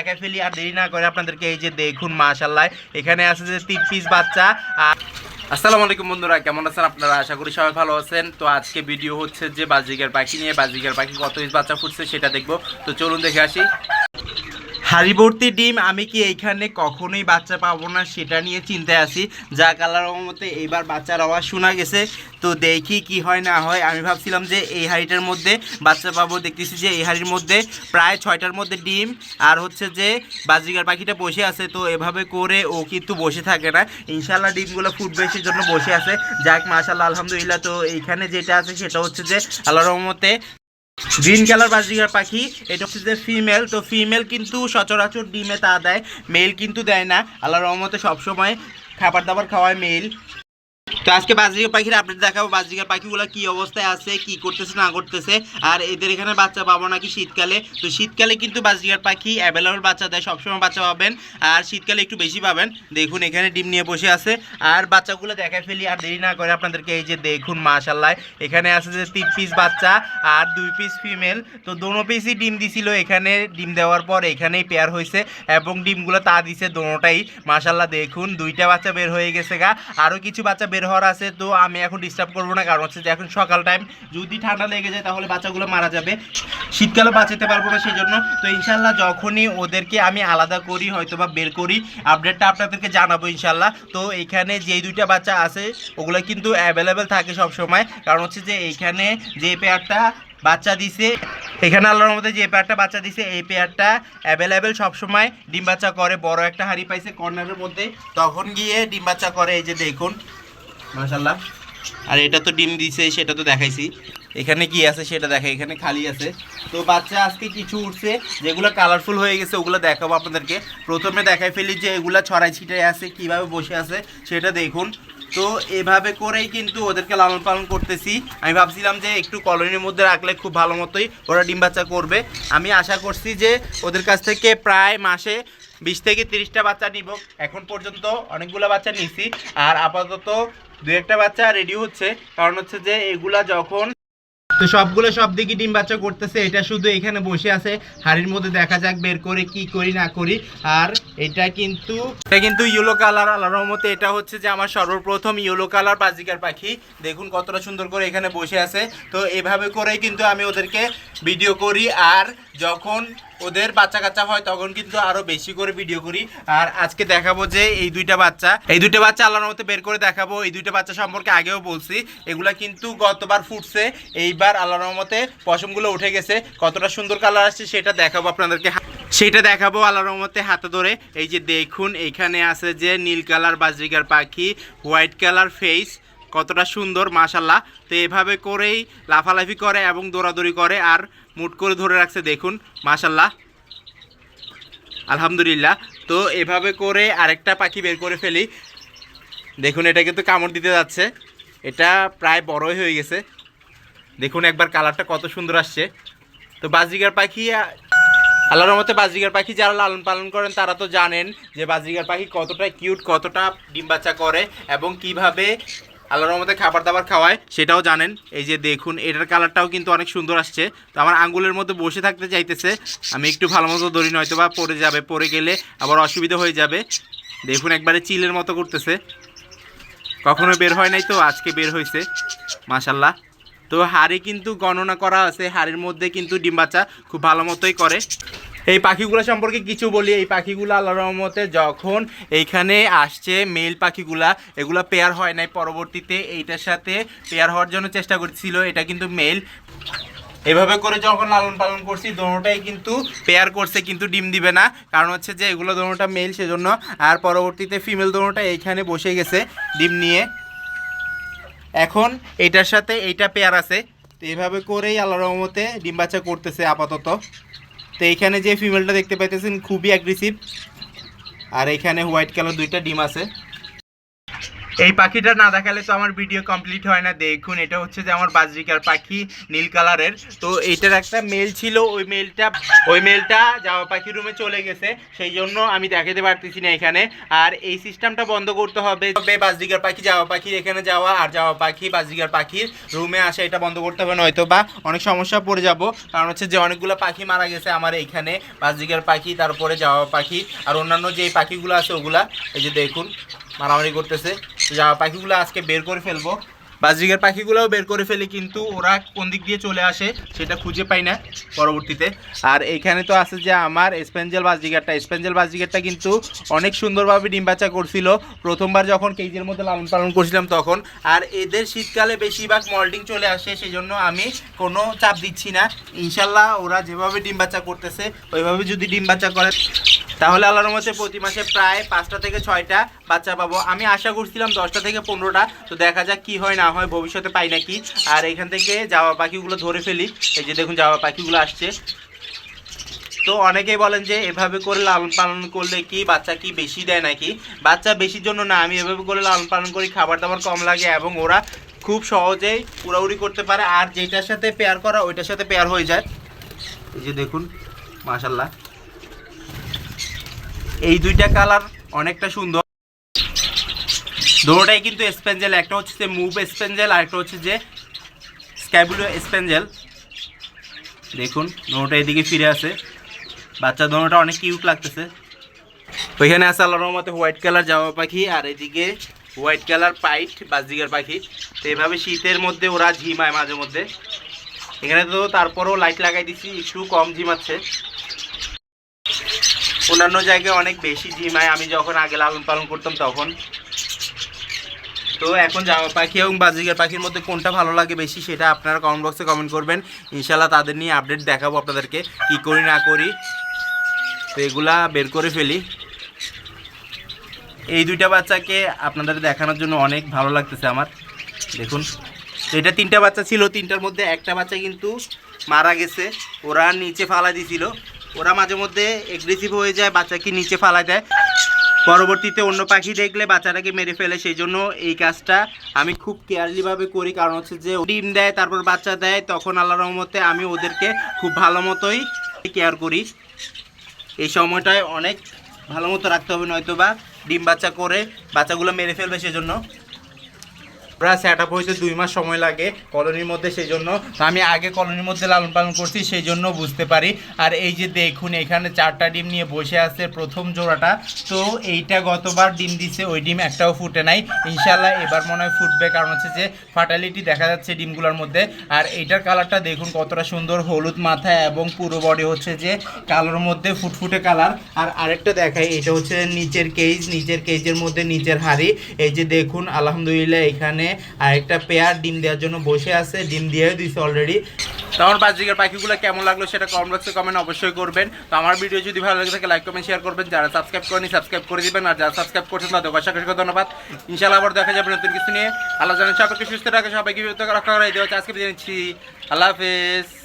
একা ফেলি আর দেরি না করে আপনাদেরকে এই যে দেখুন মাশাল্লাহ এখানে আছে যে তিন পিস বাচ্চা। আর আসসালামু আলাইকুম বন্ধুরা, কেমন আছেন আপনারা? আশা করি সবাই ভালো আছেন। তো আজকে ভিডিও হচ্ছে যে বাজিকার পাখি নিয়ে। বাজিকার পাখি কত পিস বাচ্চা ফুটছে সেটা দেখব। তো চলুন দেখে আসি। হাড়িভর্তি ডিম, আমি কি এইখানে কখনোই বাচ্চা পাবো না সেটা নিয়ে চিন্তায় আছি। যা কালার মতে এইবার বাচ্চার আওয়াজ শোনা গেছে। তো দেখি কি হয় না হয়। আমি ভাবছিলাম যে এই হাড়িটার মধ্যে বাচ্চা পাবো। দেখতেছি যে এই হাড়ির মধ্যে প্রায় ছয়টার মধ্যে ডিম। আর হচ্ছে যে বাজিকার পাখিটা বসে আছে। তো এভাবে করে ও কিন্তু বসে থাকে না। ইনশাল্লাহ ডিমগুলো ফুটবে জন্য বসে আছে। যাক মাশাল্লাহ আলহামদুলিল্লাহ। তো এইখানে যেটা আছে সেটা হচ্ছে যে আল্লাহ রহমতে গ্রিন কালার বাজিকার পাখি, এটা হচ্ছে যে ফিমেল তো ফিমেল কিন্তু সচরাচর ডিমে তা দেয় মেল কিন্তু দেয় না। আল্লাহ রহমতে সবসময় খাবার দাবার খাওয়ায় মেল তো আজকে বাজিকার পাখির আপডেট দেখাবো। বাজিকার পাখিগুলো কি অবস্থায় আছে, কি করতেছে, না করতেছে। আর এদের এখানে বাচ্চা পাবো নাকি শীতকালে? তো শীতকালে কিন্তু বাজিকার পাখি অ্যাভেলেবল বাচ্চা দেয়, সবসময় বাচ্চা পাবেন। আর শীতকালে একটু বেশি পাবেন। দেখুন, এখানে ডিম নিয়ে বসে আছে। আর বাচ্চাগুলো দেখায় ফেলি, আর দেরি না করে আপনাদেরকে এই যে দেখুন মাশাল্লাহ এখানে আছে যে তিন পিস বাচ্চা আর দুই পিস ফিমেল তো দোনো পিসই ডিম দিছিল এখানে। ডিম দেওয়ার পর এখানেই পেয়ার হয়েছে এবং ডিমগুলো তা দিছে দোনোটাই। মাশাল্লাহ দেখুন, দুইটা বাচ্চা বের হয়ে গেছে গা। আরও কিছু বাচ্চা হওয়ার আছে, তো আমি এখন ডিস্টার্ব করব না। কারণ হচ্ছে যে এখন সকাল টাইম যদি ঠান্ডা লেগে যায় তাহলে বাচ্চাগুলো মারা যাবে। শীতকালে বাঁচাতে পারব না সেই জন্য তো ইনশাল্লাহ যখনই ওদেরকে আমি আলাদা করি হয়তো বা বের করি আপডেটটা আপনাদেরকে জানাব ইনশাল্লাহ। তো এখানে যেই দুইটা বাচ্চা আছে, ওগুলো কিন্তু অ্যাভেলেবেল থাকে সব সময়। কারণ হচ্ছে যে এইখানে যে পেয়ারটা বাচ্চা দিছে, এখানে আল্লাহর মধ্যে যে পেয়ারটা বাচ্চা দিছে, এই পেয়ারটা অ্যাভেলেবেল সবসময় ডিম বাচ্চা করে, বড় একটা হাঁড়ি পাইছে কর্নারের মধ্যে। তখন গিয়ে ডিম বাচ্চা করে, এই যে দেখুন। মাশাল্লাহ আর এটা তো ডিম দিছে, সেটা তো দেখাইছি। এখানে কি আছে সেটা দেখা এখানে খালি আছে। তো বাচ্চা আজকে কিছু উঠছে, যেগুলো কালারফুল হয়ে গেছে, ওগুলো দেখাবো আপনাদেরকে। প্রথমে দেখাই ফেলি যে এগুলো ছড়াই ছিটাই আছে, কীভাবে বসে আছে, সেটা দেখুন। তো এভাবে করেই কিন্তু ওদেরকে লালন পালন করতেছি। আমি ভাবছিলাম যে একটু কলোনির মধ্যে রাখলে খুব ভালো মতোই ওরা ডিম বাচ্চা করবে। আমি আশা করছি যে ওদের কাছ থেকে প্রায় মাসে বিশ থেকে তিরিশটা বাচ্চা নিব। এখন পর্যন্ত অনেকগুলো বাচ্চা নিছি আর আপাতত দু একটা বাচ্চা রেডি হচ্ছে। কারণ হচ্ছে যে এগুলা যখন তো সবগুলো সব দিকে ডিম বাচ্চা করতেছে, এটা শুধু এখানে বসে আছে। হাড়ির মধ্যে দেখা যাক বের করে কি করি, না করি। আর এটা কিন্তু এটা কিন্তু ইয়েলো কালার আল্লাহ রহমতে এটা হচ্ছে যে আমার সর্বপ্রথম ইয়েলো কালার বাজিকার পাখি। দেখুন কতটা সুন্দর করে এখানে বসে আছে। তো এভাবে করেই কিন্তু আমি ওদেরকে ভিডিও করি, আর যখন ওদের বাচ্চা কাচ্চা হয় তখন কিন্তু আরও বেশি করে ভিডিও করি। আর আজকে দেখাবো যে এই দুইটা বাচ্চা, এই দুইটা বাচ্চা আল্লাহর মতো বের করে দেখাবো। এই দুইটা বাচ্চা সম্পর্কে আগেও বলছি। এগুলা কিন্তু গতবার ফুটছে, এইবার আল্লাহর রহমতে পশমগুলো উঠে গেছে। কতটা সুন্দর কালার আসছে সেটা দেখাবো আপনাদেরকে। সেটা দেখাবো আল্লাহর রহমতে হাতে ধরে। এই যে দেখুন, এইখানে আছে যে নীল কালার বাজরিকার পাখি, হোয়াইট কালার ফেস, কতটা সুন্দর মাশাল্লাহ তো এভাবে করেই লাফালাফি করে এবং দৌড়াদৌড়ি করে আর মুট করে ধরে রাখছে, দেখুন মাশাল্লাহ আলহামদুলিল্লাহ। তো এভাবে করে আরেকটা পাখি বের করে ফেলি। দেখুন, এটা কিন্তু কামড় দিতে যাচ্ছে। এটা প্রায় বড়ই হয়ে গেছে। দেখুন, একবার কালারটা কত সুন্দর আসছে। তো বাজিগার পাখি আল্লাহর মতে বাজিগার পাখি যারা লালন পালন করেন, তারা তো জানেন যে বাজিগার পাখি কতটা কিউট কতটা ডিম বাচ্চা করে এবং কীভাবে আল্লাহর মতে খাবার দাবার খাওয়ায় সেটাও জানেন। এই যে দেখুন, এটার কালারটাও কিন্তু অনেক সুন্দর আসছে। তো আমার আঙ্গুলের মধ্যে বসে থাকতে চাইতেছে, আমি একটু ভালো মতো ধরি নয়তো বা পড়ে যাবে, পড়ে গেলে আবার অসুবিধা হয়ে যাবে। দেখুন, একবারে চিলের মতো করতেছে। কখনো বের হয় নাই তো, আজকে বের হয়েছে মাশাল্লাহ তো হাড়ি কিন্তু গণনা করা আছে, হাড়ির মধ্যে কিন্তু ডিম বাচ্চা খুব ভালো মতোই করে। এই পাখিগুলো সম্পর্কে কিছু বলি। এই পাখিগুলো আল্লাহ রহমতে যখন এইখানে আসছে, মেল পাখিগুলা, এগুলো পেয়ার হয় নাই পরবর্তীতে। এইটার সাথে পেয়ার হওয়ার জন্য চেষ্টা করছিল, এটা কিন্তু মেল এভাবে করে যখন লালন পালন করছি, দোনোটাই কিন্তু পেয়ার করছে, কিন্তু ডিম দিবে না। কারণ হচ্ছে যে, এগুলো দোনোটা মেল সেজন্য আর পরবর্তীতে ফিমেল দোনোটা এইখানে বসে গেছে ডিম নিয়ে। এখন এটার সাথে এইটা পেয়ার আছে। তো এইভাবে করেই আল্লাহ রহমতে ডিম বাচ্চা করতেছে আপাতত। তো এইখানে যে ফিমেলটা দেখতে পাইতেছেন, খুবই অ্যাগ্রেসিভ আর এইখানে হোয়াইট কালার দুইটা ডিম আছে। এই পাখিটা না দেখালে তো আমার ভিডিও কমপ্লিট হয় না। দেখুন, এটা হচ্ছে যে আমার বাজরিকার পাখি, নীল কালারের। তো এইটার একটা মেল ছিল, ওই মেলটা ওই মেলটা যাওয়া পাখি রুমে চলে গেছে। সেই জন্য আমি দেখাতে পারতেছি না এখানে। আর এই সিস্টেমটা বন্ধ করতে হবে। তবে বাজরিকার পাখি যাওয়া পাখির এখানে যাওয়া আর যাওয়া পাখি, বাজরিকার পাখির রুমে আসা, এটা বন্ধ করতে হবে। নয়তো বা অনেক সমস্যা পড়ে যাব। কারণ হচ্ছে যে অনেকগুলো পাখি মারা গেছে আমার এইখানে বাজরিকার পাখি, তারপরে যাওয়া পাখি, আর অন্যান্য যে পাখিগুলো আছে ওগুলা। এই যে দেখুন মারামারি করতেছে। যাওয়া পাখিগুলো আজকে বের করে ফেলব। বাজরিকার পাখিগুলোও বের করে ফেলি, কিন্তু ওরা কোন দিক দিয়ে চলে আসে সেটা খুঁজে পাই না পরবর্তীতে। আর এখানে তো আছে যে আমার স্পেঞ্জেল বাজরিকারটা স্পেঞ্জেল বাজরিকারটা কিন্তু অনেক সুন্দরভাবে ডিম বাচ্চা করছিল। প্রথমবার যখন কেজির মধ্যে লালন পালন করছিলাম তখন। আর এদের শীতকালে বেশিরভাগ মল্টিং চলে আসে সেই জন্য আমি কোনো চাপ দিচ্ছি না। ইনশাল্লাহ ওরা যেভাবে ডিম বাচ্চা করতেছে, ওইভাবে যদি ডিম বাচ্চা করে তাহলে আল্লাহর মধ্যে প্রতি মাসে প্রায় পাঁচটা থেকে ছয়টা বাচ্চা পাবো। আমি আশা করছিলাম দশটা থেকে পনেরোটা। তো দেখা যাক কি হয় না হয়, ভবিষ্যতে পাই নাকি। আর এখান থেকে যাওয়া পাখিগুলো ধরে ফেলি। এই যে দেখুন যাওয়া পাখিগুলো আসছে। তো অনেকেই বলেন যে, এভাবে করে লালন পালন করলে কি বাচ্চা কি বেশি দেয় নাকি? বাচ্চা বেশির জন্য না, আমি এভাবে করে লালন পালন করি। খাবার দাবার কম লাগে এবং ওরা খুব সহজেই উড়াউড়ি করতে পারে। আর যেটার সাথে পেয়ার করা, ওইটার সাথে পেয়ার হয়ে যায়। এই যে দেখুন মাশাল্লাহ এই দুইটা কালার অনেকটা সুন্দর। দুটোটাই কিন্তু স্পেঞ্জেল, একটা হচ্ছে যে মুভ স্পেঞ্জেল আর একটা হচ্ছে যে স্ক্যাবুলো স্পেঞ্জেল। দেখুন, দুটোটা এদিকে ফিরে আসে বাচ্চা দুটোটা অনেক কিউট লাগতেছে। ওইখানে আছে আল্লাহর রহমতে হোয়াইট কালার জামা পাখি আর এদিকে হোয়াইট কালার পাইট বা বাজিগার পাখি। তো এভাবে শীতের মধ্যে ওরা ঝিমায় মাঝে মধ্যে। এখানে তো তারপরেও লাইট লাগাই দিচ্ছি একটু কম ঝিমাচ্ছে। অন্যান্য জায়গায় অনেক বেশি জিম ঝিমায় আমি যখন আগে লালন পালন করতাম তখন। তো এখন জামা পাখি এবং বাজিকার পাখির মধ্যে কোনটা ভালো লাগে বেশি সেটা আপনারা কমেন্ট বক্সে কমেন্ট করবেন। ইনশাল্লাহ তাদের নিয়ে আপডেট দেখাবো আপনাদেরকে কি করি না করি। তো এগুলা বের করে ফেলি। এই দুইটা বাচ্চাকে আপনাদের দেখানোর জন্য অনেক ভালো লাগতেছে আমার। দেখুন। এটা তিনটা বাচ্চা ছিল, তিনটার মধ্যে একটা বাচ্চা কিন্তু মারা গেছে। ওরা নিচে ফালা দিছিল। ওরা মাঝে মধ্যে এগ্রেসিভ হয়ে যায়, বাচ্চাকে নিচে ফালা দেয়। পরবর্তীতে অন্য পাখি দেখলে বাচ্চাটাকে মেরে ফেলে সেই জন্য এই কাজটা আমি খুব কেয়ারলিভাবে করি। কারণ হচ্ছে যে ডিম দেয়, তারপর বাচ্চা দেয়, তখন আল্লাহ রহমতে আমি ওদেরকে খুব ভালো মতোই কেয়ার করি। এই সময়টায় অনেক ভালো মতো রাখতে হবে নয়তো বা ডিম বাচ্চা করে বাচ্চাগুলো মেরে ফেলবে, সেজন্য। ওরা সেট আপ হইতে দুই মাস সময় লাগে কলোনির মধ্যে সেই জন্য আমি আগে কলোনির মধ্যে লালন পালন করছি সেই জন্য বুঝতে পারি। আর এই যে দেখুন, এখানে চারটা ডিম নিয়ে বসে আছে প্রথম জোড়াটা। তো এইটা গতবার ডিম দিছে, ওই ডিম একটাও ফুটে নাই। ইনশাল্লাহ এবার মনে হয় ফুটবে, কারণ হচ্ছে যে ফার্টালিটি দেখা যাচ্ছে ডিমগুলোর মধ্যে। আর এইটার কালারটা দেখুন, কতটা সুন্দর হলুদ মাথা এবং পুরো বডি হচ্ছে যে কালোর মধ্যে ফুটফুটে কালার আর আরেকটা দেখাই, এটা হচ্ছে নিচের কেজ নিচের কেজের মধ্যে নিচের হাড়ি। এই যে দেখুন, আলহামদুলিল্লাহ এখানে আরেকটা পেয়ার ডিম দেওয়ার জন্য বসে আছে, ডিম দিয়েও দিছে অলরেডি তো আমার পাখিগুলো কেমন লাগল সেটা কমেন্ট বক্সে কমেন্ট অবশ্যই করবেন। তো আমার ভিডিও যদি ভালো লাগে থাকে লাইক কমেন্ট শেয়ার করবেন। যারা সাবস্ক্রাইব করেনি সাবস্ক্রাইব করে দিবেন। আর যারা সাবস্ক্রাইব করছেন তাদের অসংখ্য ধন্যবাদ। ইনশাআল্লাহ আবার দেখা যাবে নতুন কিছু নিয়ে। আল্লাহ জানেন সবাইকে সুস্থ রাখে সবাইকে বিরত রাখা দেওয়া আজকে জানিয়েছি আল্লাহ হাফেজ।